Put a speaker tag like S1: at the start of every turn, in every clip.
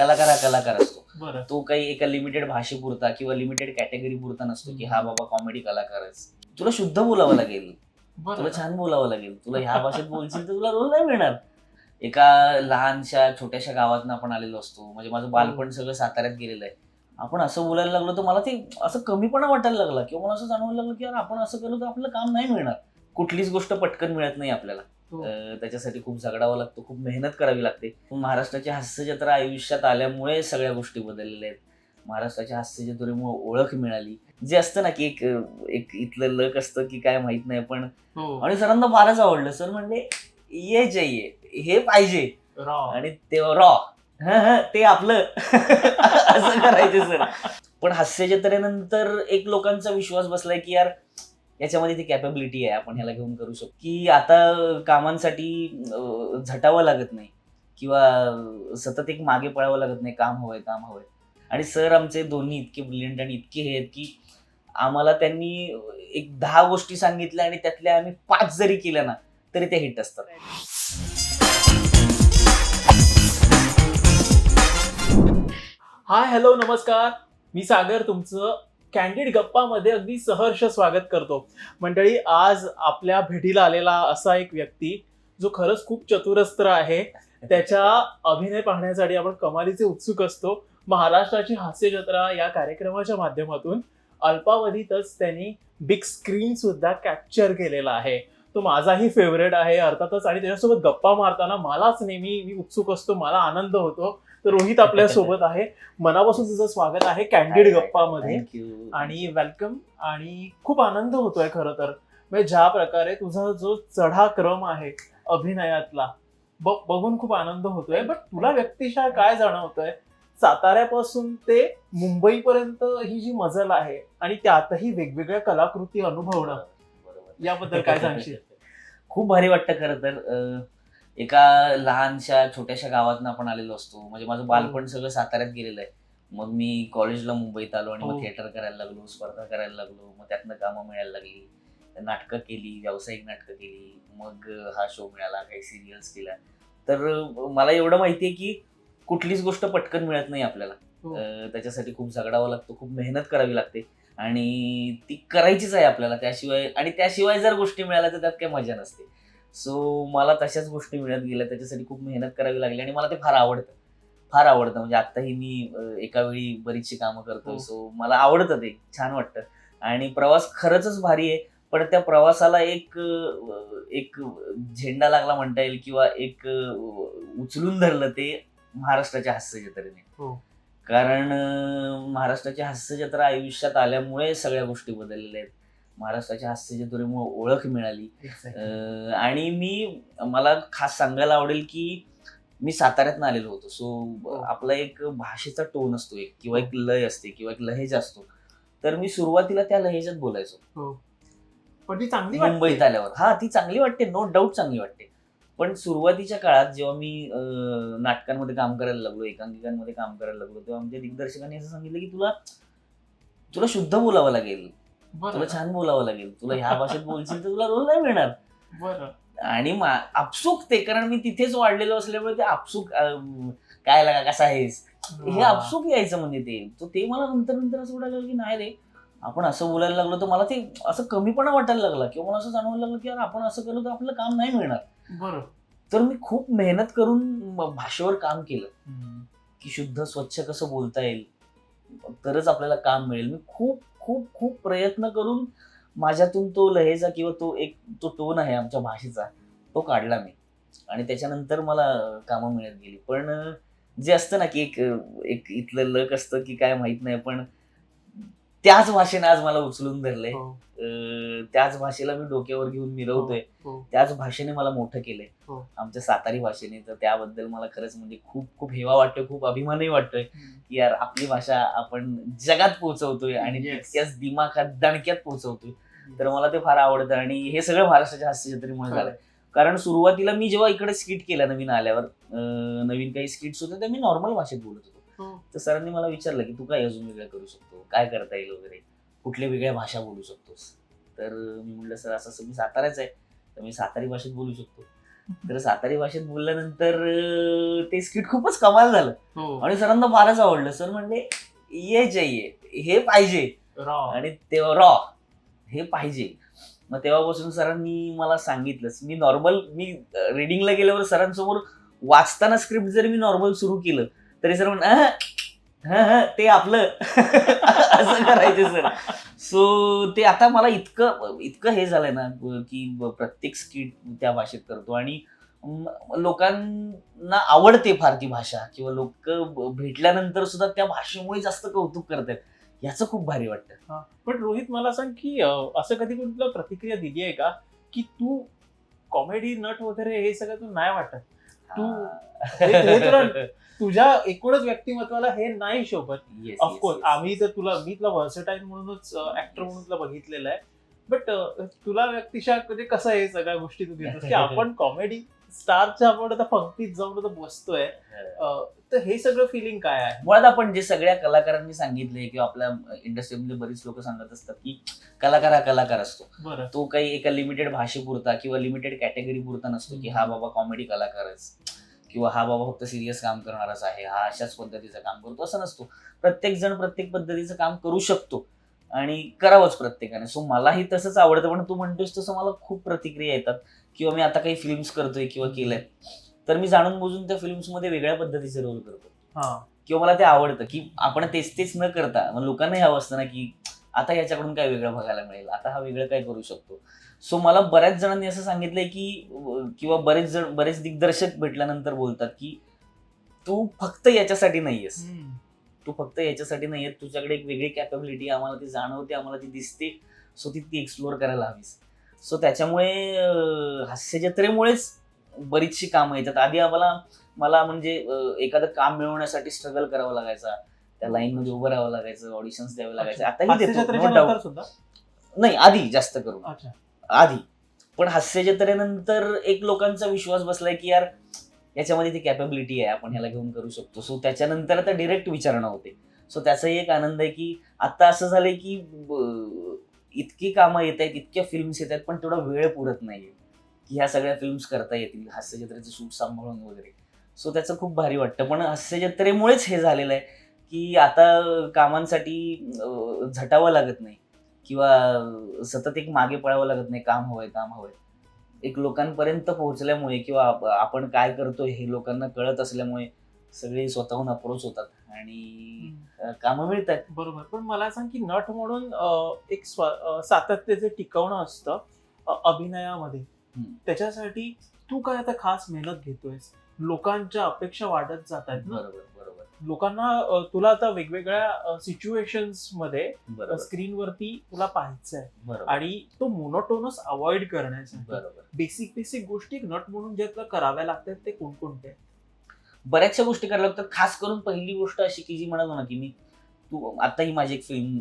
S1: कलाकार हा कलाकार असतो.
S2: बरं.
S1: तो काही एका लिमिटेड भाषेपुरता किंवा लिमिटेड कॅटेगरी पुरता नसतो की हा बाबा कॉमेडी कलाकारच तुला शुद्ध बोलावं लागेल. तुला
S2: बरं
S1: छान बोलावं लागेल. तुला ह्या भाषेत बोलशील तर तुला रोल नाही मिळणार. एका लहानशा छोट्याशा गावातनं आपण आलेलो असतो. म्हणजे माझं बालपण सगळं साताऱ्यात गेलेलं आहे. आपण असं बोलायला लागलो तर मला ते असं कमीपणा वाटायला लागला किंवा मला असं जाणवायला लागलं की यार आपण असं केलं तर आपलं काम नाही मिळणार. कुठलीच गोष्ट पटकन मिळत नाही आपल्याला.
S2: हो.
S1: अं, त्याच्यासाठी खूप झगडावं लागतं खूप मेहनत करावी लागते. महाराष्ट्राची हास्य जत्रा आयुष्यात आल्यामुळे सगळ्या गोष्टी बदललेल्या आहेत. महाराष्ट्राच्या हास्य जत्रेमुळे ओळख मिळाली. जे असतं ना की एक एक इथलं लक असतं की काय माहीत नाही पण
S2: हो.
S1: आणि सरांना फारच आवडलं. सर म्हणले ये चाहिए हे पाहिजे.
S2: रॉ.
S1: आणि ते रॉ. ते आपलं. असं करायचे सर. पण हास्य जत्रेनंतर एक लोकांचा विश्वास बसलाय की यार याच्यामध्ये ती कॅपेबिलिटी आहे आपण ह्याला घेऊन करू शकतो. की आता कामांसाठी झटावं लागत नाही. किंवा सतत एक मागे पळावं लागत नाही काम हवंय काम हवंय. आणि सर आमचे दोन्ही इतके ब्रिलियंट आणि इतके हे आहेत की आम्हाला त्यांनी एक दहा गोष्टी सांगितल्या आणि त्यातल्या आम्ही पाच जरी केल्या ना तरी त्या हिट असतात.
S2: हाय हॅलो नमस्कार. मी सागर तुमचं कॅन्डिड गप्पामध्ये अगदी सहर्ष स्वागत करतो. मंडळी आज आपल्या भेटीला आलेला असा एक व्यक्ती जो खरंच खूप चतुरस्त्र आहे. त्याच्या अभिनय पाहण्यासाठी आपण कमालीचे उत्सुक असतो. महाराष्ट्राची हास्य जत्रा या कार्यक्रमाच्या माध्यमातून अल्पावधीतच त्यांनी बिग स्क्रीन सुद्धा कॅप्चर केलेला आहे. तो माझाही फेवरेट आहे अर्थातच. आणि त्याच्यासोबत गप्पा मारताना मलाच नेहमी मी उत्सुक असतो मला आनंद होतो. तर रोहित आपल्यासोबत आहे. मनापासून तुझं स्वागत आहे कॅन्डिड गप्पामध्ये. आणि वेलकम आणि खूप आनंद होतोय खरं तर. म्हणजे ज्या प्रकारे तुझा जो चढा क्रम आहे अभिनयातला बघून खूप आनंद होतोय. बट तुला व्यक्तिशः काय जाणवतंय? साताऱ्यापासून ते मुंबईपर्यंत ही जी मजल आहे आणि त्यातही वेगवेगळ्या कलाकृती अनुभवणं याबद्दल काय सांगशील?
S1: खूप भारी वाटतं खरं तर एका लहानशा छोट्याशा गावातनं आपण आलेलो असतो. म्हणजे माझं बालपण सगळं साताऱ्यात गेलेलं आहे. मग मी कॉलेजला मुंबईत आलो आणि
S2: हो.
S1: मग थिएटर करायला लागलो स्पर्धा करायला लागलो. मग त्यातनं कामं मिळायला लागली. नाटकं केली व्यावसायिक नाटकं केली. मग हा शो मिळाला काही सिरियल्स केल्या. तर मला एवढं माहिती आहे की कुठलीच गोष्ट पटकन मिळत नाही आपल्याला.
S2: हो.
S1: त्याच्यासाठी खूप झगडावं लागतं खूप मेहनत करावी लागते. आणि ती करायचीच आहे आपल्याला त्याशिवाय आणि त्याशिवाय जर गोष्टी मिळाल्या तर त्यात काही मजा नसते. सो मला तशाच गोष्टी मिळत गेल्या त्याच्यासाठी खूप मेहनत करावी लागली आणि मला ते फार आवडतं. फार आवडतं. म्हणजे आत्ताही मी एका वेळी बरीचशी कामं करतोय.
S2: हो.
S1: सो मला आवडतं ते. छान वाटतं. आणि प्रवास खरंच भारी आहे. पण त्या प्रवासाला एक एक झेंडा लागला म्हणता येईल किंवा एक उचलून धरलं ते महाराष्ट्राच्या हास्य जत्रेने
S2: हो.
S1: कारण महाराष्ट्राची हास्य जत्रा आयुष्यात आल्यामुळे सगळ्या गोष्टी बदललेल्या आहेत. महाराष्ट्राच्या हास्य जत्रेमुळे ओळख मिळाली. आणि मी मला खास सांगायला आवडेल की मी साताऱ्यातनं आलेलो होतो. सो आपला एक भाषेचा टोन असतो एक किंवा एक लय असते किंवा एक लहेजा असतो. तर मी सुरुवातीला त्या लहेजात बोलायचो.
S2: पण ती चांगली.
S1: मुंबईत आल्यावर. हा ती चांगली वाटते. नो डाऊट चांगली वाटते. पण सुरुवातीच्या काळात जेव्हा मी अं, नाटकांमध्ये काम करायला लागलो एकांकिकांमध्ये काम करायला लागलो तेव्हा आमच्या दिग्दर्शकांनी असं सांगितलं की तुला तुला शुद्ध बोलावं लागेल. तुला
S2: बरं
S1: छान बोलावं लागेल. तुला ह्या भाषेत बोलशील तर तुला रोल नाही मिळणार.
S2: बरं.
S1: आणि मा- आपसूक ते कारण मी तिथेच वाढलेलो असल्यामुळे ते आपसूक अं, काय लागा कसा आहेस? हे. आपसूक यायचं म्हणजे ते. तर ते मला नंतर नंतर असं वाटायला लागलं की नाही रे आपण असं बोलायला लागलो तर मला ते असं कमीपणा वाटायला लागला. किंवा मला असं जाणवायला लागलं की यार आपण असं केलं तर आपलं काम नाही मिळणार.
S2: बरं.
S1: तर मी खूप मेहनत करून भाषेवर काम केलं. की शुद्ध स्वच्छ कसं बोलता येईल? तरच आपल्याला काम मिळेल. मी खूप खूप खूप प्रयत्न करून माझ्यातून तो लहेजा किंवा तो एक तो टोन आहे आमच्या भाषेचा तो काढला मी. आणि त्याच्यानंतर मला कामं मिळत गेली. पण जे असतं ना की एक एक इथलं लक असतं की काय माहीत नाही पण त्याच भाषेने आज मला उचलून धरलंय
S2: हो,
S1: अं, त्याच भाषेला मी डोक्यावर घेऊन मिरवतोय
S2: हो.
S1: त्याच भाषेने मला मोठं केलंय
S2: हो.
S1: आमच्या सातारी भाषेने तर त्याबद्दल मला खरंच म्हणजे खूप खूप हेवा वाटतोय खूप अभिमानही वाटतोय
S2: हम्म.
S1: की यार आपली भाषा आपण जगात पोहोचवतोय आणि
S2: Yes.
S1: तितक्याच दिमाखात दणक्यात पोहोचवतोय तर मला ते फार आवडतं आणि हे सगळं महाराष्ट्राच्या हास्य जत्रेमुळे झालंय कारण सुरुवातीला मी जेव्हा इकडे स्किट केला नवीन आल्यावर अं, नवीन काही स्किट्स होते तर मी नॉर्मल भाषेत बोलत होतो
S2: हो.
S1: तर सरांनी मला विचारलं की तू काय अजून वेगळं करू शकतो? काय करता येईल वगैरे? कुठल्या वेगळ्या भाषा बोलू शकतोस? तर मी म्हटलं सर असं असं मी साताऱ्याच आहे. तर मी सातारी भाषेत बोलू शकतो. तर सातारी भाषेत बोलल्यानंतर ते स्किट खूपच कमाल झालं.
S2: हो.
S1: आणि सरांना फारच आवडलं. सर म्हणले ये चाहिए हे पाहिजे. आणि तेव्हा रॉ हे पाहिजे. मग तेव्हापासून सरांनी मला सांगितलंच. मी नॉर्मल मी रिडिंगला गेल्यावर सरांसमोर वाचताना स्क्रिप्ट जरी मी नॉर्मल सुरू केलं तरी सर म्हण ते आपलं. असं करायचे सर. सो ते आता मला इतकं इतकं हे झालंय ना की प्रत्येक स्किट त्या भाषेत करतो आणि लोकांना आवडते फार ती भाषा किंवा लोक भेटल्यानंतर सुद्धा त्या भाषेमुळे जास्त कौतुक करतात. याचं खूप भारी वाटतं.
S2: पण रोहित मला सांग की असं कधी कोणी तुला प्रतिक्रिया दिली आहे का की तू कॉमेडी नट वगैरे हे सगळं तू नाही वाटत? तू- हे- तुला- तुझ्या एकूणच व्यक्तिमत्वाला हे नाही शोभत. ऑफकोर्स. आम्ही तर तुला मी तुला व्हर्सटाईल म्हणूनच ऍक्टर म्हणून तुला बघितलेलं आहे. बट तुला व्यक्तिशा म्हणजे कसं आहे सगळ्या गोष्टी तू घेतोस की आपण कॉमेडी स्टारच्या आपण आता पंक्तीत जाऊन आता बसतोय. अं, तर हे सगळं फिलिंग काय आहे?
S1: मुळात आपण जे सगळ्या कलाकारांनी सांगितले किंवा आपल्या इंडस्ट्रीमधले बरीच लोक सांगत असतात की कलाकार हा कलाकार असतो. तो काही एका लिमिटेड भाषेपुरता किंवा लिमिटेड कॅटेगरी पुरता नसतो की हा बाबा कॉमेडी कलाकारच किंवा हा बाबा फक्त सिरियस काम करणारच आहे. हा अशाच पद्धतीचं काम करतो. असं नसतो. प्रत्येक जण प्रत्येक पद्धतीचं काम करू शकतो. आणि करावंच प्रत्येकाने. सो मलाही तसंच आवडतं. पण तू म्हणतोस तसं मला खूप प्रतिक्रिया येतात. किंवा मी आता काही फिल्म्स करतोय किंवा केलंय तर मी जाणून बुजून त्या फिल्म्समध्ये वेगळ्या पद्धतीचे रोल करतो.
S2: हा.
S1: किंवा मला ते आवडतं की आपण तेच तेच न करता मग लोकांनाही हवं असतं ना की आता याच्याकडून काय वेगळं बघायला मिळेल आता हा वेगळं काय करू शकतो. सो मला बऱ्याच जणांनी असं सांगितलंय की किंवा बरेच जण बरेच दिग्दर्शक भेटल्यानंतर बोलतात की तू फक्त याच्यासाठी नाहीयेस. तू फक्त याच्यासाठी नाहीये तुझ्याकडे एक वेगळी कॅपेबिलिटी आम्हाला ती जाणवते आम्हाला ती दिसते. सो ती ती एक्सप्लोअर करायला हवीस. सो त्याच्यामुळे अं, हास्यजत्रेमुळेच बरीचशी कामं येतात. आधी आम्हाला मला म्हणजे एखादं काम मिळवण्यासाठी स्ट्रगल करावं लागायचा. त्या लाईन मध्ये उभं राहावं लागायचं ऑडिशन्स द्यावे लागायचे. आताही नाही आधी जास्त करून. आधी. पण हास्यजत्रेनंतर एक लोकांचा विश्वास बसलाय की यार याच्यामध्ये ती कॅपेबिलिटी आहे आपण ह्याला घेऊन करू शकतो. सो त्याच्यानंतर आता डिरेक्ट विचारणा होते. सो त्याचाही एक आनंद आहे की आता असं झालंय की इतकी कामं येत आहेत इतक्या फिल्म्स येत आहेत पण तेवढा वेळ पुरत नाहीये की ह्या सगळ्या फिल्म्स करता येतील हास्यजत्रेचे शूट सांभाळून वगैरे. सो त्याचं खूप भारी वाटतं. पण हास्यजत्रेमुळेच हे झालेलं आहे की आता कामांसाठी झटावं लागत नाही किंवा सतत एक मागे पळावं लागत नाही काम हवंय काम हवंय. एक लोकांपर्यंत पोहोचल्यामुळे किंवा आप- आपण काय करतो हे लोकांना कळत असल्यामुळे सगळे स्वतःहून अप्रोच होतात. आणि कामं मिळतात.
S2: बरोबर. पण मला सांग की नट म्हणून एक सातत्य जे टिकवणं असतं अभिनयामध्ये. त्याच्यासाठी तू काय आता खास मेहनत घेतोयस? लोकांच्या अपेक्षा वाढत जात आहेत
S1: बरोबर बरोबर.
S2: लोकांना तुला आता वेगवेगळ्या
S1: सिच्युएशन्समध्ये
S2: स्क्रीनवरती तुला पाहायचंय.
S1: बरोबर.
S2: आणि तो मोनोटोनस अवॉइड करण्यासाठी.
S1: बरोबर.
S2: बेसिक बेसिक गोष्टी नट म्हणून ज्या तुला कराव्या लागतात ते कोणकोणते?
S1: बऱ्याचशा गोष्टी करायला लागतात खास करून पहिली गोष्ट अशी की जी म्हणालो ना की मी तू आता ही माझी एक फिल्म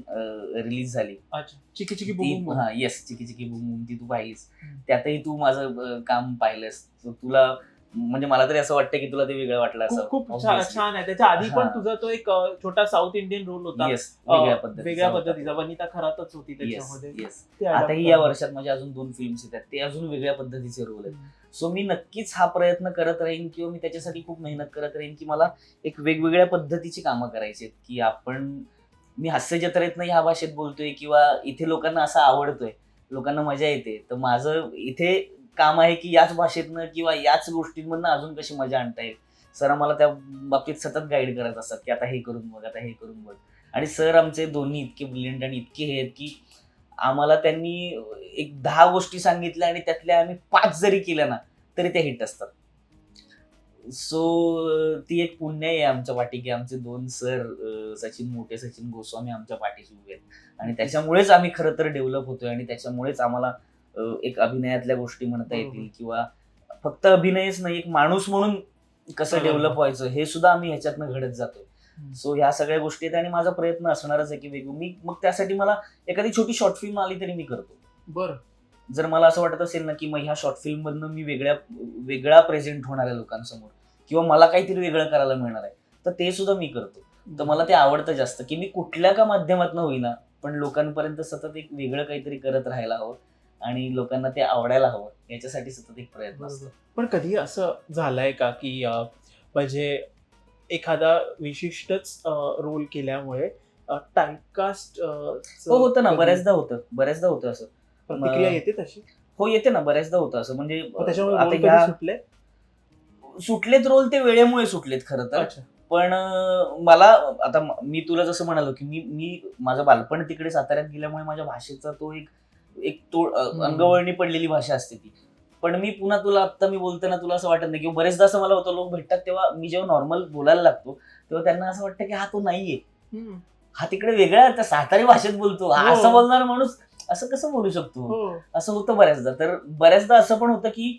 S1: रिलीज झाली.
S2: अच्छा. चिकी चिकी बुम.
S1: हा येस चिकी चिकी बुम ती तू पाहिलीस. त्यातही तू माझं काम पाहिलंस. तुला म्हणजे मला तरी असं वाटतं की तुला ते वेगळं वाटलं असं.
S2: खूप छान आहे. त्याच्या आधी पण. तुझा तो एक छोटा साऊथ इंडियन रोल होता.
S1: वेगळ्या पद्धतीचा
S2: वनिता खरातच होती त्याच्यामध्ये.
S1: आताही या. वर्षात माझ्या अजून दोन फिल्म्स येतात. ते अजून वेगळ्या पद्धतीचे रोल आहेत. सो मी नक्कीच हा प्रयत्न करत राहीन किंवा मी त्याच्यासाठी खूप मेहनत करत राहीन की मला एक वेगवेगळ्या पद्धतीची कामं करायची आहेत. की आपण मी हास्य जत्रेतनं ह्या भाषेत बोलतोय किंवा इथे लोकांना असं आवडतोय लोकांना मजा येते तर माझं इथे काम आहे की याच भाषेतनं किंवा याच गोष्टींमधनं अजून कशी मजा आणता येईल. सर आम्हाला त्या बाबतीत सतत गाईड करत असतात की आता हे करून बघ आता हे करून बघ. आणि सर आमचे दोन्ही इतके ब्रिलियंट आणि इतके हे आहेत की आम्हाला त्यांनी एक दहा गोष्टी सांगितल्या आणि त्यातल्या आम्ही पाच जरी केल्या ना तरी त्या हिट असतात सो ती एक पुण्य आहे आमच्या पाठी की आमचे दोन सर सचिन मोठे सचिन गोस्वामी आमच्या पाठीशी उभे आहेत आणि त्याच्यामुळेच आम्ही खरं तर डेव्हलप होतोय आणि त्याच्यामुळेच आम्हाला एक अभिनयातल्या गोष्टी म्हणता येतील
S2: बरोबर.
S1: किंवा फक्त अभिनयच नाही एक माणूस म्हणून कसं. डेव्हलप व्हायचं हे सुद्धा आम्ही ह्याच्यातनं घडत
S2: हम्म.
S1: सो ह्या सगळ्या गोष्टी आहेत आणि माझा प्रयत्न असणारच आहे की वेगळं. मी मग त्यासाठी मला एखादी छोटी शॉर्ट फिल्म आली तरी मी करतो.
S2: बरं.
S1: जर मला असं वाटत असेल ना की मग ह्या शॉर्ट फिल्म मधनं मी वेगळ्या वेगळा प्रेझेंट होणार आहे लोकांसमोर किंवा मला काहीतरी वेगळं करायला मिळणार आहे तर ते सुद्धा मी करतो. तर मला ते आवडतं जास्त की मी कुठल्या का माध्यमातून होईना पण लोकांपर्यंत सतत एक वेगळं काहीतरी करत राहायला हवं आणि लोकांना ते आवडायला हवं याच्यासाठी सतत एक प्रयत्न असतो.
S2: पण कधी असं झालंय का की म्हणजे एखादा विशिष्टच रोल केल्यामुळे टाइपकास्ट
S1: हो होतं ना. बऱ्याचदा होतं. बऱ्याचदा होतं असं.
S2: प्रतिक्रिया येते तशी?
S1: हो येते ना. बऱ्याचदा होतं असं. म्हणजे आता
S2: सुटले?
S1: सुटलेत रोल ते वेळेमुळे सुटलेत खरं तर. पण मला आता म- तुला जसं म्हणालो की मी मी माझं बालपण तिकडे साताऱ्यात गेल्यामुळे माझ्या भाषेचा तो एक एक तो. अंगवळणी पडलेली भाषा असते ती. पण मी पुन्हा तुला आता मी बोलताना तुला असं वाटत नाही किंवा बरेचदा असं मला होतं लोक भेटतात तेव्हा मी जेव्हा नॉर्मल बोलायला लागतो तेव्हा त्यांना असं वाटतं की हा तो नाहीये. हा तिकडे वेगळा त्या सातारी भाषेत बोलतो हा. असं बोलणारा माणूस असं कसं बोलू शकतो
S2: हो
S1: असं होतं बऱ्याचदा तर बऱ्याचदा असं पण होतं की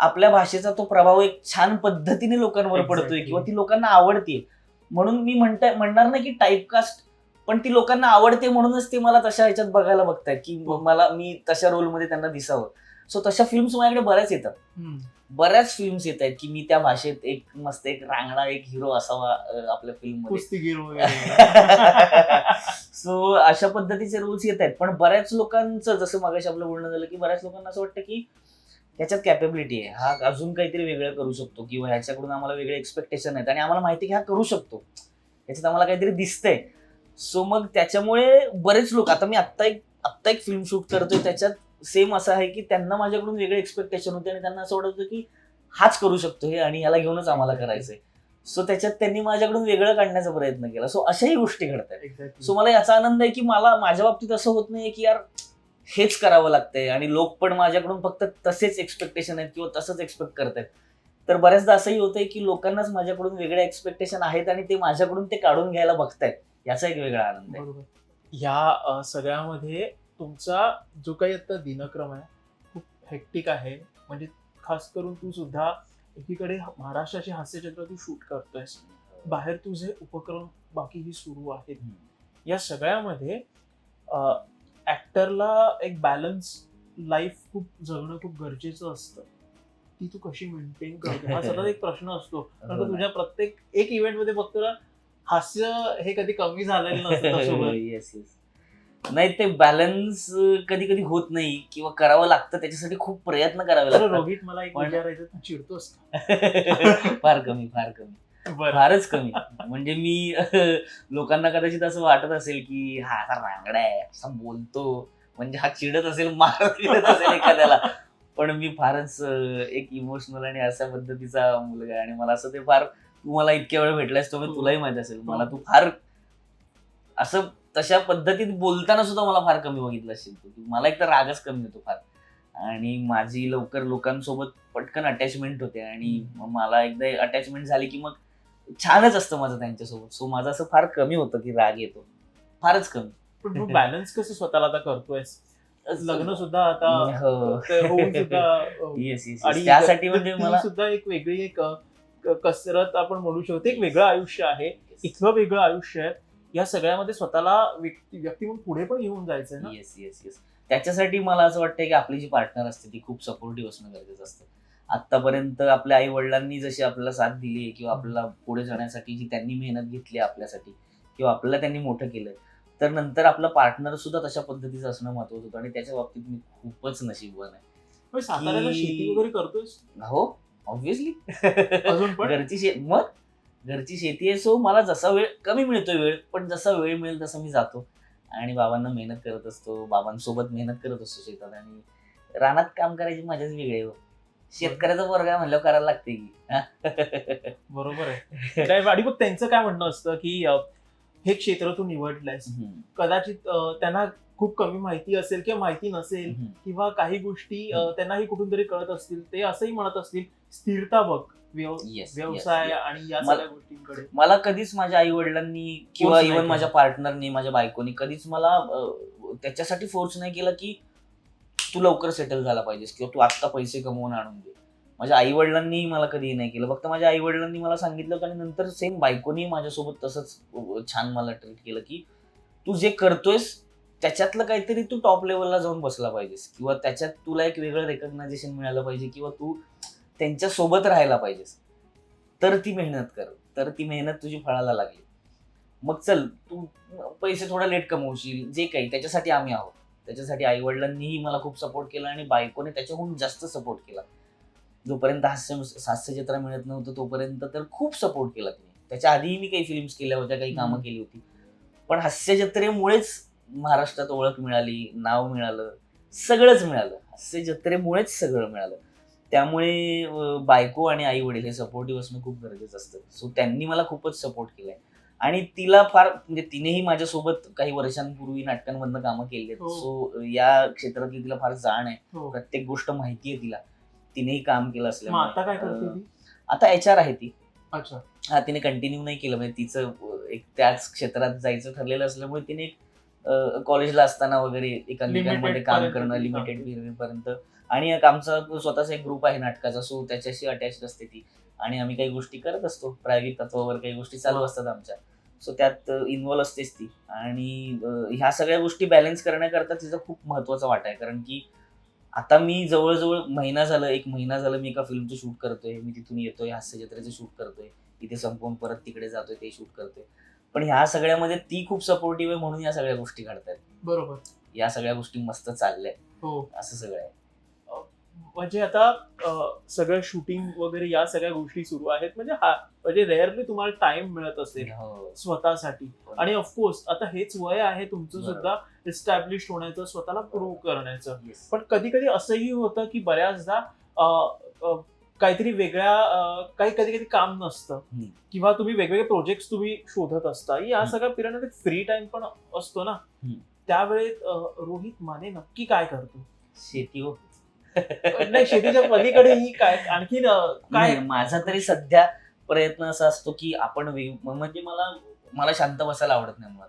S1: आपल्या भाषेचा तो प्रभाव एक छान पद्धतीने लोकांवर पडतोय. किंवा ती लोकांना आवडते म्हणून मी म्हणता म्हणणार नाही की टाईपकास्ट पण ती लोकांना आवडते म्हणूनच ते मला तशा ह्याच्यात बघायला बघतायत की
S2: हो.
S1: मला मी तशा रोलमध्ये त्यांना दिसावं सो तशा फिल्म्स माझ्याकडे बऱ्याच येतात. बऱ्याच फिल्म्स येत आहेत की मी त्या भाषेत एक मस्त एक रांगडा एक हिरो असावा आपल्या
S2: फिल्ममध्ये
S1: सो अशा पद्धतीचे रूल्स येत आहेत. पण बऱ्याच लोकांचं जसं मागाशी आपलं बोलणं झालं की बऱ्याच लोकांना असं वाटतं की ह्याच्यात कॅपेबिलिटी आहे. हा अजून काहीतरी वेगळं करू शकतो किंवा ह्याच्याकडून आम्हाला वेगळे एक्सपेक्टेशन आहेत आणि आम्हाला माहिती की हा करू शकतो. याच्यात आम्हाला काहीतरी दिसतंय. सो मग त्याच्यामुळे बरेच लोक आता मी आत्ता एक आत्ता एक फिल्म शूट करतोय त्याच्यात सेम असं आहे की त्यांना माझ्याकडून वेगळे एक्सपेक्टेशन होते आणि त्यांना असं वाटत होतं की हाच करू शकतो हे आणि ह्याला घेऊनच आम्हाला करायचंय. सो त्याच्यात त्यांनी माझ्याकडून वेगळं काढण्याचा प्रयत्न केला. सो अशाही गोष्टी घडतात. सो मला याचा आनंद आहे की मला माझ्या बाबतीत असं होत नाही की यार हेच करावं लागतंय आणि लोक पण माझ्याकडून फक्त तसेच एक्सपेक्टेशन आहेत किंवा तसंच एक्सपेक्ट करतायत. तर बऱ्याचदा असंही होतंय की लोकांनाच माझ्याकडून वेगळे एक्सपेक्टेशन आहेत आणि ते माझ्याकडून ते काढून घ्यायला बघतायत. याचा एक वेगळा आनंद आहे.
S2: अ, सगळ्यामध्ये तुमचा जो काही आता दिनक्रम आहे खूप हेक्टिक आहे. म्हणजे खास करून तू सुद्धा एकीकडे महाराष्ट्राची हास्यचित्र तू शूट करतोयस. बाहेर तुझे उपक्रम बाकीही सुरू आहेत. या सगळ्यामध्ये ऍक्टरला एक बॅलन्स लाईफ खूप जगणं खूप गरजेचं असतं. ती तू कशी मेंटेन करते? हा सतत एक प्रश्न असतो. कारण. तुझ्या प्रत्येक एक इव्हेंटमध्ये ना हास्य हे कधी कमी झालेलं नसतं
S1: नाही ते बॅलन्स कधी कधी होत नाही किंवा करावं लागतं त्याच्यासाठी खूप प्रयत्न करावे
S2: बरं
S1: लागतात.
S2: रोहित मला एक
S1: पण-
S2: विचारायचं तू चिडतोस का?
S1: फार कमी फार कमी.
S2: बरं.
S1: फारच कमी. म्हणजे मी लोकांना कदाचित असं वाटत असेल की हा असा रांगडा आहे असा बोलतो. म्हणजे हा चिडत असेल मारत चिडत असेल एखाद्याला. पण मी फारच एक इमोशनल आणि अशा पद्धतीचा मुलगा आहे आणि मला असं ते फार तू मला इतक्या वेळ भेटलायस तो. तुलाही माहीत असेल. मला तू फार असं तशा पद्धतीत बोलताना सुद्धा मला फार कमी बघितलं असेल तू. मला एक तर रागच कमी होतो फार. आणि माझी लवकर लोकांसोबत पटकन अटॅचमेंट होते आणि मला एकदा अटॅचमेंट झाली की मग छानच असतं माझं त्यांच्यासोबत. सो माझं असं फार कमी होतं की राग येतो. फारच कमी.
S2: पण तू बॅलन्स कसं स्वतःला आता करतोयस? लग्न सुद्धा आता
S1: हो.
S2: सुद्धा अ,
S1: येस येस
S2: आणि
S1: त्यासाठी म्हणजे मला
S2: सुद्धा एक वेगळी एक कसरत आपण म्हणू शकतो. एक वेगळं आयुष्य आहे. इतकं वेगळं आयुष्य आहे. या सगळ्यामध्ये स्वतःला व्यक्ती व्यक्ती म्हणून पुढे पण घेऊन जायचंय ना?
S1: येस येस येस त्याच्यासाठी मला असं वाटतं की आपली जी पार्टनर असते ती खूप सपोर्टिव्ह असणं गरजेचं असतं. आतापर्यंत आपल्या आई वडिलांनी जशी आपल्याला साथ दिली किंवा आपल्याला पुढे जाण्यासाठी जी त्यांनी मेहनत घेतली आपल्यासाठी किंवा आपल्याला त्यांनी मोठं केलं तर नंतर आपला पार्टनर सुद्धा तशा पद्धतीचं असणं महत्वाचं होतं आणि त्याच्या बाबतीत मी खूपच नशीबवान आहे.
S2: साताऱ्याला शेती वगैरे करतोयस?
S1: हो ऑब्विसली
S2: अजून पण?
S1: घरची मग? घरची शेती आहे सो मला जसा वेळ कमी मिळतो वेळ पण जसा वेळ मिळेल तसा मी जातो. आणि बाबांना मेहनत करत असतो बाबांसोबत मेहनत करत असतो शेतात. आणि रानात काम करायची मजाच वेगळी आहे हो. शेतकऱ्याचा वर्ग आहे म्हणल्यावर करायला लागते की?
S2: बरोबर आहे. काय आणि मग त्यांचं काय म्हणणं असतं की हे क्षेत्र तू निवडलंयस.
S1: हम्म,
S2: कदाचित त्यांना खूप कमी माहिती असेल किंवा माहिती नसेल. किंवा काही गोष्टी त्यांनाही कुठून तरी कळत असतील ते असंही म्हणत असतील स्थिरता बघ. व्यव-
S1: Yes,
S2: व्यवसाय
S1: yes.
S2: आणि या
S1: मला-
S2: सगळ्या गोष्टींकडे
S1: मला कधीच माझ्या आई वडिलांनी किंवा
S2: नाही
S1: इव्हन
S2: केला.
S1: माझ्या पार्टनरनी माझ्या बायकोनी कधीच मला अं, त्याच्यासाठी फोर्स नाही केला की तू लवकर सेटल झाला पाहिजेस किंवा तू आत्ता पैसे कमवून आणून दे माझ्या आई वडिलांनी मला कधी नाही केलं फक्त माझ्या आई वडिलांनी मला सांगितलं होतं आणि नंतर सेम बायकोनी माझ्यासोबत तसंच अं, छान मला ट्रीट केलं की तू जे करतोयस त्याच्यातलं काहीतरी तू टॉप लेवलला जाऊन बसला पाहिजेस किंवा त्याच्यात तुला एक वेगळं रेकग्नायझेशन मिळालं पाहिजे किंवा तू त्यांच्यासोबत राहायला पाहिजेस तर ती मेहनत कर तर ती मेहनत तुझी फळाला लागली. मग चल तू पैसे थोडा लेट कमवशील जे काही त्याच्यासाठी आम्ही आहोत. त्याच्यासाठी आई वडिलांनीही मला खूप सपोर्ट केला आणि बायकोने त्याच्याहून जास्त सपोर्ट केला. जोपर्यंत हास्य हास्य चित्र मिळत नव्हतं तोपर्यंत तर खूप सपोर्ट केला तिने त्याच्या आधीही मी काही फिल्म्स केल्या होत्या काही कामं. केली होती. पण हास्य जत्रेमुळेच महाराष्ट्रात ओळख मिळाली नाव मिळालं सगळंच मिळालं. हास्य जत्रेमुळेच सगळं मिळालं. त्यामुळे बायको आणि आई वडील हे सपोर्टिव्ह असणं खूप गरजेचं असतं. सो त्यांनी मला खूपच सपोर्ट केलाय. आणि तिला फार म्हणजे तिनेही माझ्यासोबत काही वर्षांपूर्वी नाटकांमधनं कामं केली आहेत
S2: हो.
S1: सो या क्षेत्रातली तिला फार जाण आहे.
S2: हो.
S1: प्रत्येक गोष्ट माहिती आहे तिला. तिनेही काम केलं असल्यामुळे.
S2: आता काय करते
S1: आता एच आर आहे ती.
S2: अच्छा.
S1: हा तिने कंटिन्यू नाही केलं. म्हणजे तिचं एक त्याच क्षेत्रात जायचं ठरलेलं असल्यामुळे तिने एक कॉलेजला असताना वगैरे
S2: Limited
S1: काम करणं लिमिटेड पर्यंत आणि एक आमचा स्वतःचा एक ग्रुप आहे नाटकाचा सो त्याच्याशी अटॅच असते ती. आणि आम्ही काही गोष्टी करत असतो. प्रायोगिक तत्वावर काही गोष्टी चालू
S2: वा.
S1: असतात आमच्या. सो त्यात इन्व्हॉल्व असतेच ती. आणि ह्या सगळ्या गोष्टी बॅलन्स करण्याकरता तिचा खूप महत्त्वाचा वाटा आहे. कारण की आता मी जवळजवळ महिना झालं एक महिना झालं मी एका फिल्मचं शूट करतोय. मी तिथून येतोय हास्य जत्रेचं शूट करतोय. इथे संपवून परत तिकडे जातोय ते शूट करतोय. पण ह्या सगळ्यामध्ये ती खूप सपोर्टिव्ह आहे म्हणून या सगळ्या गोष्टी घडतात
S2: बरोबर.
S1: या सगळ्या गोष्टी मस्त चालल्या
S2: हो.
S1: असं सगळं आहे.
S2: म्हणजे आता सगळं शूटिंग वगैरे या सगळ्या गोष्टी सुरू आहेत म्हणजे हा म्हणजे रेअरली तुम्हाला टाइम मिळत असेल
S1: हो.
S2: स्वतःसाठी आणि ऑफकोर्स आता हेच वय आहे तुमचं. सुद्धा इस्टॅब्लिश होण्याचं स्वतःला प्रूव्ह करण्याचं. पण कधी कधी असंही होतं की बऱ्याचदा काहीतरी वेगळ्या काही कधी कधी काम नसतं. किंवा तुम्ही वेगवेगळे प्रोजेक्ट तुम्ही शोधत असता या. सगळ्या पिरियडमध्ये फ्री टाइम पण असतो ना. त्यावेळेत रोहित माने नक्की काय करतो
S1: शेती हो
S2: नाही शेतीच्या पलीकडे ही काय आणखीन काय
S1: माझा तरी सध्या प्रयत्न असा असतो की आपण म्हणजे मला मला शांत बसायला आवडत नाही मुळात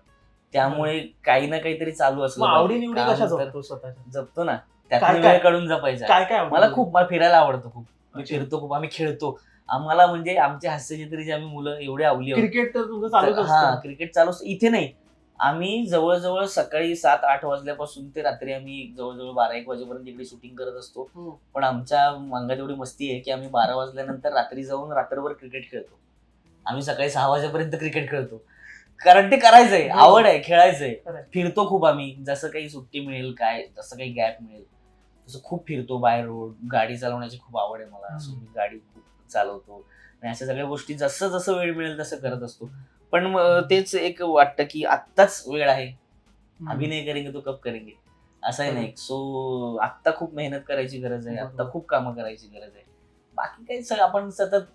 S1: त्यामुळे काही ना काहीतरी चालू असलं पाहिजे.
S2: आवडी निवडी कशा जपतो स्वतःच्या
S1: जपतो ना त्यातून
S2: काय?
S1: वेळ काढून जपायचा
S2: काय काय?
S1: मला खूप मला फिरायला आवडतं खूप मी. फिरतो खूप आम्ही खेळतो आम्हाला म्हणजे आमच्या हास्यचित्रीची आम्ही मुलं एवढे आवली.
S2: क्रिकेट तर तुमचं चालूच
S1: तर- हा
S2: असतं
S1: क्रिकेट चालू असतं इथे नाही आम्ही जवळजवळ सकाळी सात आठ वाजल्यापासून ते रात्री आम्ही जवळजवळ बारा एक वाजेपर्यंत इकडे शूटिंग करत असतो.
S2: हो.
S1: पण आमच्या अंगात एवढी मस्ती आहे की आम्ही बारा वाजल्यानंतर रात्री जाऊन रात्रभर क्रिकेट खेळतो. आम्ही सकाळी सहा वाजेपर्यंत क्रिकेट खेळतो. कारण ते करायचंय
S2: हो.
S1: आवड आहे खेळायचंय. फिरतो खूप आम्ही. जसं काही सुट्टी मिळेल काय जसं काही गॅप मिळेल. तसं खूप फिरतो बाय रोड गाडी चालवण्याची खूप आवड आहे मला. असं. मी गाडी खूप चालवतो. आणि अशा सगळ्या गोष्टी जसं जसं वेळ मिळेल तसं करत असतो. पण तेच एक वाटतं की आत्ताच वेळ आहे. अभिनय करेंगे तो कब करेंगे. असं आहे
S2: हम्म.
S1: नाही सो आत्ता खूप मेहनत करायची गरज आहे. आत्ता. खूप कामं करायची गरज आहे. बाकी काही सगळं आपण सतत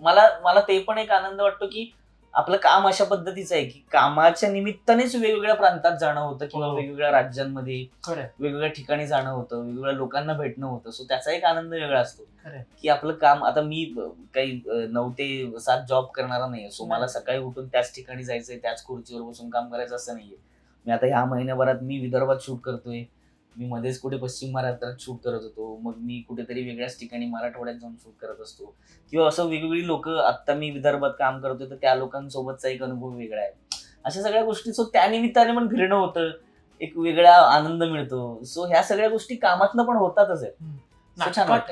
S1: मला मला ते पण एक आनंद वाटतो की आपलं काम अशा पद्धतीचं आहे की कामाच्या निमित्तानेच वेगवेगळ्या प्रांतात जाणं होतं किंवा
S2: हो.
S1: वेगवेगळ्या राज्यांमध्ये. वेगवेगळ्या ठिकाणी जाणं होतं वेगवेगळ्या लोकांना भेटणं होतं सो त्याचा एक आनंद वेगळा असतो. की आपलं काम आता मी काही अं, नऊ ते सात जॉब करणारा नाहीये सो मला. सकाळी उठून त्याच ठिकाणी जायचंय त्याच खुर्चीवर बसून काम करायचं असं नाहीये मी आता ह्या महिन्याभरात मी विदर्भात शूट करतोय मी मध्येच कुठे पश्चिम महाराष्ट्रात शूट करत होतो. मग मी कुठेतरी वेगळ्याच ठिकाणी मराठवाड्यात जाऊन शूट करत असतो. किंवा असं वेगवेगळी लोक आता मी विदर्भात काम करतोय तर त्या लोकांसोबतचा एक अनुभव वेगळा आहे. अशा सगळ्या गोष्टी सो त्या निमित्ताने पण फिरणं होतं. एक वेगळा आनंद मिळतो. सो ह्या सगळ्या गोष्टी कामातनं पण होतातच आहे.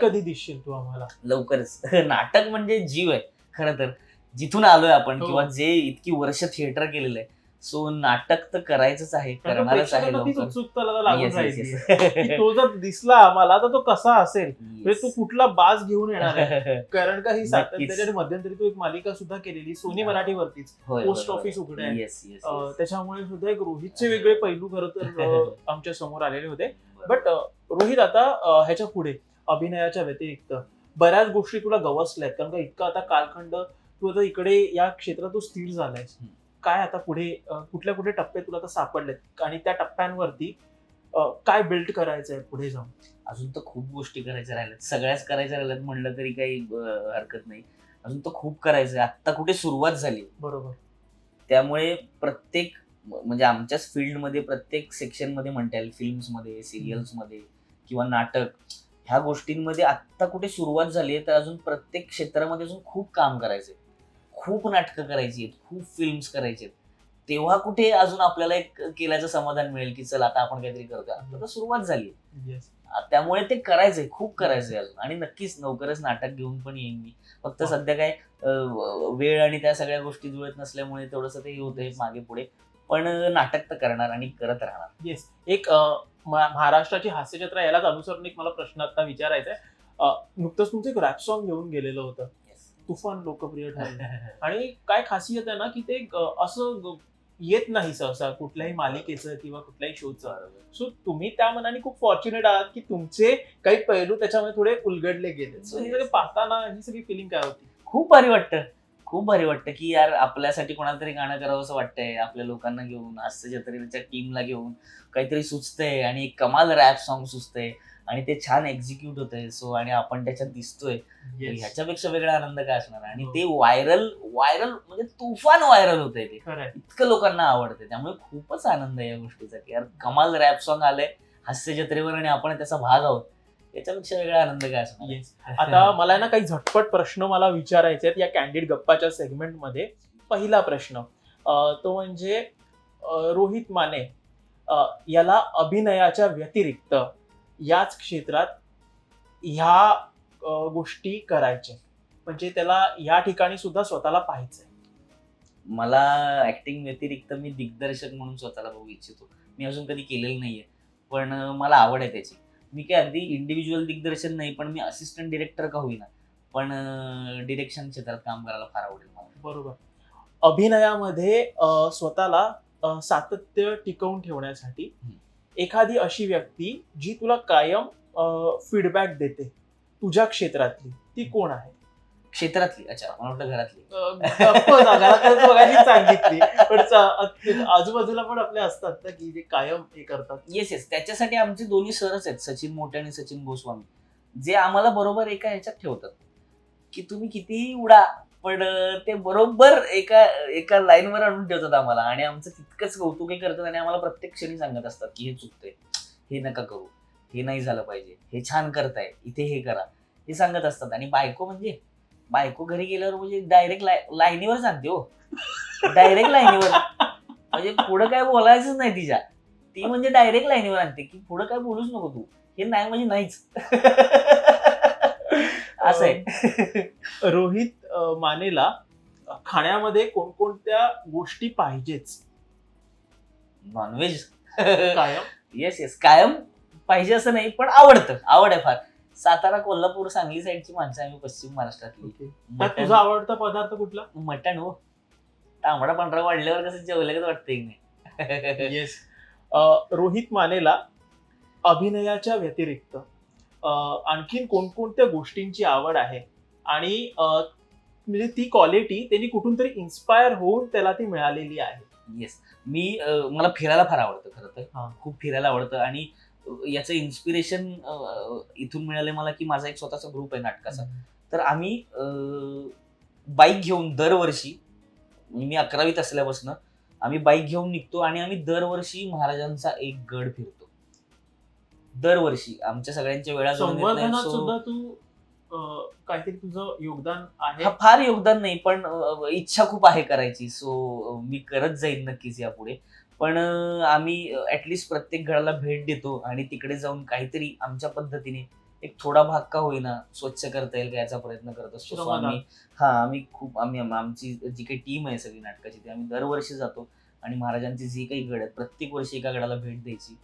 S2: कधी दिसशील तू आम्हाला?
S1: लवकरच. नाटक म्हणजे जीव आहे खरं तर. जिथून आलोय आपण
S2: हो.
S1: किंवा जे इतकी वर्ष थिएटर केलेलं आहे सो नाटक तर करायचंच आहे
S2: कारण
S1: करणारच आहे
S2: प्रेक्षकांना तीच
S1: लवकर
S2: उत्सुकता लागून
S1: Yes, yes,
S2: राहिली
S1: yes.
S2: की तो जर दिसला आम्हाला तर तो कसा असेल म्हणजे
S1: Yes.
S2: तो कुठला बाज घेऊन येणार आहे कारण का ही
S1: नक्कीच.
S2: सातत्याची आणि मध्यंतरी तो एक मालिका सुद्धा केलेली सोनी
S1: हा.
S2: मराठीवरतीच
S1: होय,
S2: पोस्ट ऑफिस. उघडं आहे.
S1: Yes, yes,
S2: अं,
S1: yes.
S2: त्याच्यामुळे सुद्धा एक रोहितचे वेगळे पैलू खरं तर अं, आमच्यासमोर आलेले होते बट रोहित आता अं, ह्याच्या पुढे अभिनयाच्या व्यतिरिक्त बऱ्याच गोष्टी तुला गवसल्यात कारण का इतका आता कालखंड तू आता इकडे या क्षेत्रात तू स्थिर झालायस
S1: हम्म.
S2: काय आता पुढे कुठल्या कुठल्या टप्पे तुला आता सापडलेत? आणि त्या टप्प्यांवरती काय बिल्ड करायचंय पुढे जाऊन?
S1: अजून तर खूप गोष्टी करायच्या राहिल्यात. सगळ्याच करायच्या राहिल्यात म्हणलं तरी काही हरकत नाही. अजून तर खूप करायचंय. आता कुठे सुरुवात झाली?
S2: बरोबर.
S1: त्यामुळे प्रत्येक म्हणजे आमच्याच फील्डमध्ये प्रत्येक सेक्शनमध्ये म्हणता येईल फिल्म्समध्ये सिरियल्समध्ये किंवा नाटक ह्या गोष्टींमध्ये आत्ता कुठे सुरुवात झाली आहे तर अजून प्रत्येक क्षेत्रामध्ये अजून खूप काम करायचंय. खूप नाटकं करायची आहेत खूप फिल्म्स करायचे आहेत. तेव्हा कुठे अजून आपल्याला एक केल्याचं समाधान मिळेल की चल आता आपण काहीतरी करतोय आता सुरुवात झाली त्यामुळे ते करायचंय खूप करायचंय अजून आणि नक्कीच लवकरच नाटक घेऊन पण येईन मी. फक्त
S2: वा.
S1: सध्या काय वेळ आणि त्या सगळ्या गोष्टी जुळत नसल्यामुळे थोडंसं ते होतंय मागे पुढे. पण नाटक तर करणार आणि करत राहणार.
S2: येस एक महाराष्ट्राची हास्यजत्रा यालाच अनुसरून एक मला प्रश्न आता विचारायचा आहे नुकतंच तुमचं एक रॅप सॉन्ग घेऊन गेलेलं होतं. तुफान लोकप्रिय ठरलं. आणि काय खासियत आहे ना की ते असं येत नाही सहसा कुठल्याही मालिकेचं किंवा कुठल्याही शोचं. सो तुम्ही त्या मनाने खूप फॉर्च्युनेट आहात की तुमचे काही पैलू त्याच्यामध्ये थोडे उलगडले गेले सो हे सगळे पाहताना ही सगळी फिलिंग काय होती?
S1: खूप भारी वाटतं. खूप भारी वाटतं की यार आपल्यासाठी कोणाला तरी गाणं करावं असं वाटतंय आपल्या लोकांना घेऊन हास्य जत्रेच्या टीमला घेऊन काहीतरी सुचतंय आणि एक कमाल रॅप सॉन्ग सुचतंय. आणि ते छान एक्झिक्यूट होतंय. सो आणि आपण त्याच्यात दिसतोय. तर ह्याच्यापेक्षा वेगळा आनंद काय असणार? आणि
S2: हो.
S1: ते व्हायरल व्हायरल म्हणजे तुफान व्हायरल होतंय ते.
S2: खरंय.
S1: इतकं लोकांना आवडते त्यामुळे खूपच आनंद आहे या गोष्टीचा की यार कमाल रॅप सॉन्ग आलंय. हास्य जत्रेवर आणि आपण त्याचा भाग आहोत. याच्यापेक्षा वेगळा आनंद काय असणार?
S2: आता मला आहे ना काही झटपट प्रश्न मला विचारायचे आहेत या कॅन्डिड गप्पाच्या सेगमेंटमध्ये पहिला प्रश्न अं, तो म्हणजे अं, रोहित माने अं, याला अभिनयाच्या व्यतिरिक्त याच क्षेत्रात ह्या गोष्टी करायच्या. म्हणजे त्याला या ठिकाणी सुद्धा स्वतःला पाहायचंय.
S1: मला ऍक्टिंग व्यतिरिक्त मी दिग्दर्शक म्हणून स्वतःला बघू इच्छितो. मी अजून कधी केलेलं नाहीये पण मला आवड आहे त्याची. मी काय अगदी इंडिव्हिज्युअल दिग्दर्शन नाही पण मी असिस्टंट डिरेक्टर का होईना पण डिरेक्शन क्षेत्रात काम करायला फार आवडेल मला.
S2: बरोबर. अभिनयामध्ये स्वतःला सातत्य टिकवून ठेवण्यासाठी. एखादी अशी व्यक्ती जी तुला कायम फीडबॅक देते. तुझ्या क्षेत्रातली. ती कोण आहे?
S1: क्षेत्रातली? अच्छा मला वाटलं घरातली.
S2: बघायची सांगितली. पण आजूबाजूला पण आपले असतात ना की जे कायम हे करतात.
S1: येस येस त्याच्यासाठी आमचे दोन्ही सरच आहेत सचिन मोठे आणि सचिन गोस्वामी. जे आम्हाला बरोबर एका ह्याच्यात ठेवतात. की तुम्ही कितीही उडा पण ते बरोबर एका एका लाईनवर आणून ठेवतात आम्हाला. आणि आमचं तितकंच कौतुकही करतात आणि आम्हाला प्रत्येक क्षणी सांगत असतात की हे चुकतंय. हे नका करू. हे नाही झालं पाहिजे. हे छान करताय. इथे हे करा. हे सांगत असतात. आणि बायको म्हणजे बायको घरी गेल्यावर म्हणजे डायरेक्ट लाईनीवर सांगते हो. डायरेक्ट लाईनीवर. म्हणजे पुढं काय बोलायचंच नाही तिच्या. ती म्हणजे डायरेक्ट लाईनीवर आणते की पुढं काय बोलूच नको तू. हे नाही म्हणजे नाहीच. असं आहे
S2: रोहित मानेला खाण्यामध्ये कोणकोणत्या गोष्टी पाहिजेच?
S1: नॉनव्हेज
S2: कायम?
S1: येस येस कायम पाहिजे असं नाही पण आवडतं. आवड आहे फार. सातारा कोल्हापूर सांगली साईडची माणसं आम्ही पश्चिम महाराष्ट्रातली. मटण.
S2: तुझा आवडता पदार्थ कुठला?
S1: मटण हो. तांबडा पांढरा वाढल्यावर कसं जेवलं का वाटतंय की नाही.
S2: येस रोहित मानेला अभिनयाच्या व्यतिरिक्त आणखीन कोणकोणत्या गोष्टींची आवड आहे? आणि म्हणजे ती क्वालिटी त्यांनी कुठून तरी इन्स्पायर होऊन त्याला ती मिळालेली आहे.
S1: येस मी मला फिरायला फार आवडतं खरं तर.
S2: हा.
S1: खूप फिरायला आवडतं आणि याचं इन्स्पिरेशन इथून मिळालं मला की माझा एक स्वतःचा ग्रुप आहे नाटकाचा. तर आम्ही बाईक घेऊन दरवर्षी मी अकरावीत असल्यापासून आम्ही बाईक घेऊन निघतो आणि आम्ही दरवर्षी महाराजांचा एक गड फिरतो. दरवर्षी आमच्या सगळ्यांच्या वेळा जुळून येत नाही,
S2: संवर्धनात
S1: so-
S2: सुद्धा तू अं, काहीतरी तुझं योगदान आहे?
S1: फार योगदान नाही पण अ, इच्छा खूप आहे करायची सो मी करत जाईन नक्कीच यापुढे. पण अ, आम्ही ऍटलिस्ट प्रत्येक घराला भेट देतो आणि तिकडे जाऊन काहीतरी आमच्या पद्धतीने एक थोडा भाग का होईना स्वच्छ करता येईल का याचा प्रयत्न करत असतो. So
S2: श्रमदान.
S1: आम्ही हा आम्ही खूप आम्ही आमची जी काही टीम आहे सगळी नाटकाची ती आम्ही दरवर्षी जातो आणि महाराजांचे जे काही गड आहेत प्रत्येक वर्षी एका गडाला भेट द्यायची.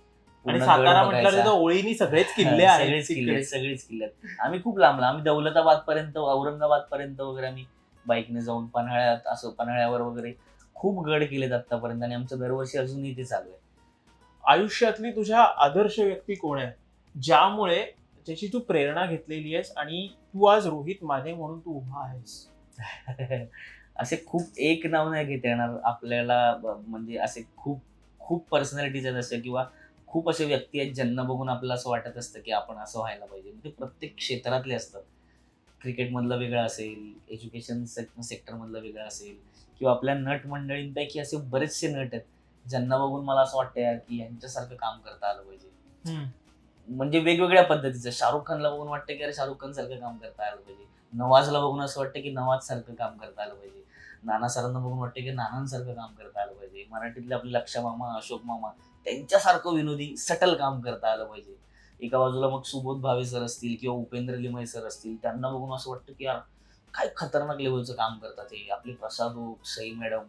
S2: आणि सातारा म्हटलं ओळीनी सगळेच किल्ले
S1: हा,
S2: आहेत
S1: सगळेच किल्ले सगळेच किल्ले आहेत. आम्ही खूप लांब लांब. आम्ही दौलताबाद पर्यंत औरंगाबाद पर्यंत वगैरे आम्ही बाईकने जाऊन पन्हाळ्यात असं पन्हाळ्यावर वगैरे खूप गड केलेत आतापर्यंत आणि आमचं दरवर्षी अजूनही ते चालू आहे.
S2: आयुष्यातली तुझ्या आदर्श व्यक्ती कोण आहे? ज्यामुळे ज्याची तू प्रेरणा घेतलेली आहेस आणि तू आज रोहित माने म्हणून तू उभा आहेस?
S1: असे खूप एक नाव नाही घेता येणार आपल्याला म्हणजे असे खूप खूप पर्सनॅलिटीज आहेत असे किंवा खूप असे व्यक्ती आहेत ज्यांना बघून आपल्याला असं वाटत असतं की आपण असं व्हायला पाहिजे. ते प्रत्येक क्षेत्रातले असतात. क्रिकेटमधलं वेगळं असेल एज्युकेशन सेक्टरमधलं वेगळं असेल किंवा आपल्या नट मंडळींपैकी असे बरेचसे नट आहेत ज्यांना बघून मला असं वाटतं यार की यांच्यासारखं काम करता आलं पाहिजे. म्हणजे वेगवेगळ्या पद्धतीचं. शाहरुख खानला बघून वाटतं की अरे शाहरुख खान सारखं काम करता आलं पाहिजे. नवाजला बघून असं वाटतं की नवाज सारखं काम करता आलं पाहिजे. नाना सरांना बघून वाटतं की नानांसारखं काम करता आलं पाहिजे. मराठीतले आपले लक्षा मामा अशोक मामा त्यांच्यासारखं विनोदी सटल काम करता आलं पाहिजे. एका बाजूला मग सुबोध भावे सर असतील किंवा उपेंद्र लिमय सर असतील त्यांना बघून असं वाटतं की यार काय खतरनाक लेवलचं काम करतात हे. आपले प्रसाद हो, सई मॅडम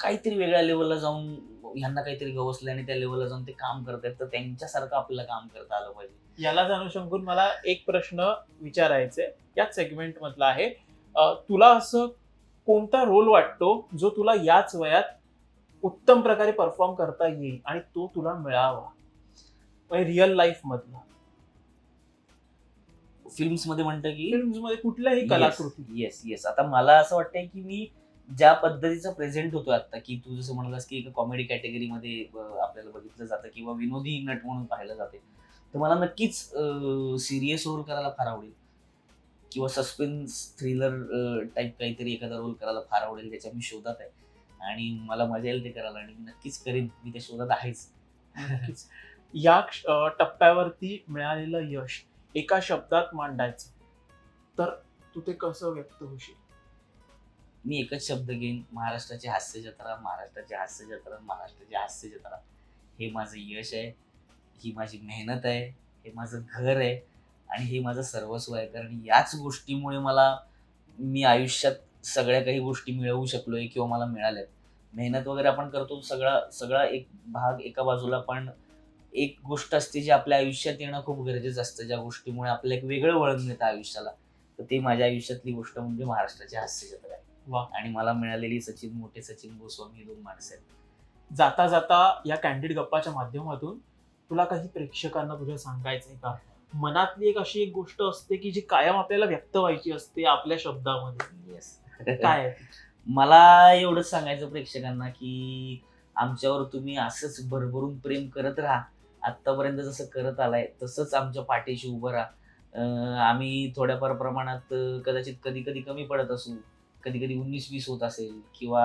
S1: काहीतरी वेगळ्या लेवलला जाऊन ह्यांना काहीतरी गवसलं आणि त्या लेवलला जाऊन ते काम करतायत तर त्यांच्यासारखं आपल्याला काम करता आलं पाहिजे.
S2: याला अनुषंगून मला एक प्रश्न विचारायचा याच सेगमेंट मधला आहे. तुला असं कोणता रोल वाटतो जो तुला याच वयात उत्तम प्रकारे परफॉर्म करता येईल आणि तो तुला मिळावा. रिअल लाईफ मधला.
S1: फिल्म्समध्ये म्हणतं की
S2: फिल्म्समध्ये कुठल्याही कलाकृती.
S1: येस येस आता मला असं वाटतंय की मी ज्या पद्धतीचा प्रेझेंट होतो आता की तू जसं म्हणालास की एका कॉमेडी कॅटेगरीमध्ये आपल्याला बघितलं जातं किंवा विनोदी नट म्हणून पाहिलं जाते तर मला नक्कीच सिरियस रोल करायला फार आवडेल. किंवा सस्पेन्स थ्रिलर टाईप काहीतरी एखादा रोल करायला फार आवडेल त्याच्या मी शोधात आहे. आणि मला मजा येईल ते करायला आणि मी नक्कीच करेन. मी त्या शोधात आहेच.
S2: नक्कीच. या क्ष- अं, टप्प्यावरती मिळालेलं यश एका शब्दात मांडायचं. तर तू ते कसं व्यक्त होशील?
S1: मी एकच शब्द घेईन. महाराष्ट्राची हास्य जत्रा महाराष्ट्राची हास्य जत्रा महाराष्ट्राची हास्य जत्रा. हे माझं यश आहे. ही माझी मेहनत आहे. हे माझं घर आहे. आणि हे माझं सर्वस्व आहे. कारण याच गोष्टीमुळे मला मी आयुष्यात सगळ्या काही गोष्टी मिळवू शकलोय किंवा मला मिळाल्यात. मेहनत वगैरे आपण करतो सगळा सगळा एक भाग एका बाजूला पण एक गोष्ट असते जी आपल्या आयुष्यात येणं खूप गरजेचं असतं ज्या गोष्टीमुळे आपल्याला एक वेगळं वळण मिळतं आयुष्याला. तर ते माझ्या आयुष्यातली गोष्ट म्हणजे महाराष्ट्राची हास्य जत्रा आहे.
S2: वा.
S1: आणि मला मिळालेली सचिन मोठे सचिन गोस्वामी हे दोन माणसं आहेत.
S2: जाता जाता या कॅन्डिड गप्पाच्या माध्यमातून तुला काही प्रेक्षकांना तुझ्या सांगायचंय का? मनातली एक अशी एक गोष्ट असते की जी कायम आपल्याला व्यक्त व्हायची असते आपल्या शब्दामध्ये.
S1: येस
S2: काय आहे?
S1: मला एवढंच सांगायचं प्रेक्षकांना की आमच्यावर तुम्ही असंच भरभरून प्रेम करत राहा. आत्तापर्यंत जसं करत आलाय तसंच आमच्या पाठीशी उभं राहा. आम्ही थोड्याफार प्रमाणात कदाचित कधी कधी कमी पडत असू कधी कधी उन्नीस वीस होत असेल किंवा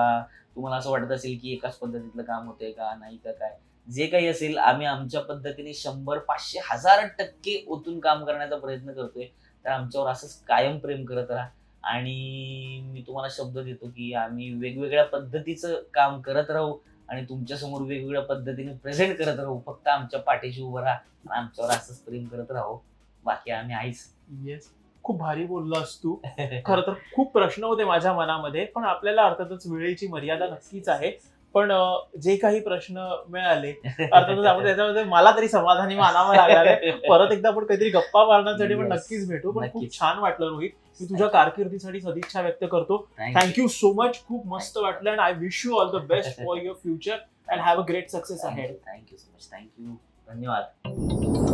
S1: तुम्हाला असं वाटत असेल की एकाच पद्धतीतलं काम होतंय का नाही का काय. जे काही असेल आम्ही आमच्या पद्धतीने शंभर पाचशे हजार टक्के ओतून काम करण्याचा प्रयत्न करतोय. तर आमच्यावर असंच कायम प्रेम करत राहा. आणि मी तुम्हाला शब्द देतो की आम्ही वेगवेगळ्या पद्धतीचं काम करत राहू आणि तुमच्यासमोर वेगवेगळ्या पद्धतीने प्रेझेंट करत राहू. फक्त आमच्या पाठीशी उभं राहा आणि आमच्यावर असंच प्रेम करत राहू. बाकी आम्ही आहेच.
S2: येस खूप भारी बोललास तू. खरं तर खूप प्रश्न होते माझ्या मनामध्ये पण आपल्याला अर्थातच वेळेची मर्यादा नक्कीच आहे. पण जे काही प्रश्न मिळाले अर्थातच आपण त्याच्यामध्ये मला तरी समाधानी मानावं लागणार परत एकदा आपण काहीतरी गप्पा मारण्यासाठी पण. नक्कीच भेटू. पण खूप. छान वाटलं रोहित. मी तुझ्या कारकिर्दीसाठी सदिच्छा व्यक्त करतो थँक्यू सो मच खूप मस्त वाटलं and I wish you all the best for your future and have a great success. Ahead
S1: so much. Thank you. धन्यवाद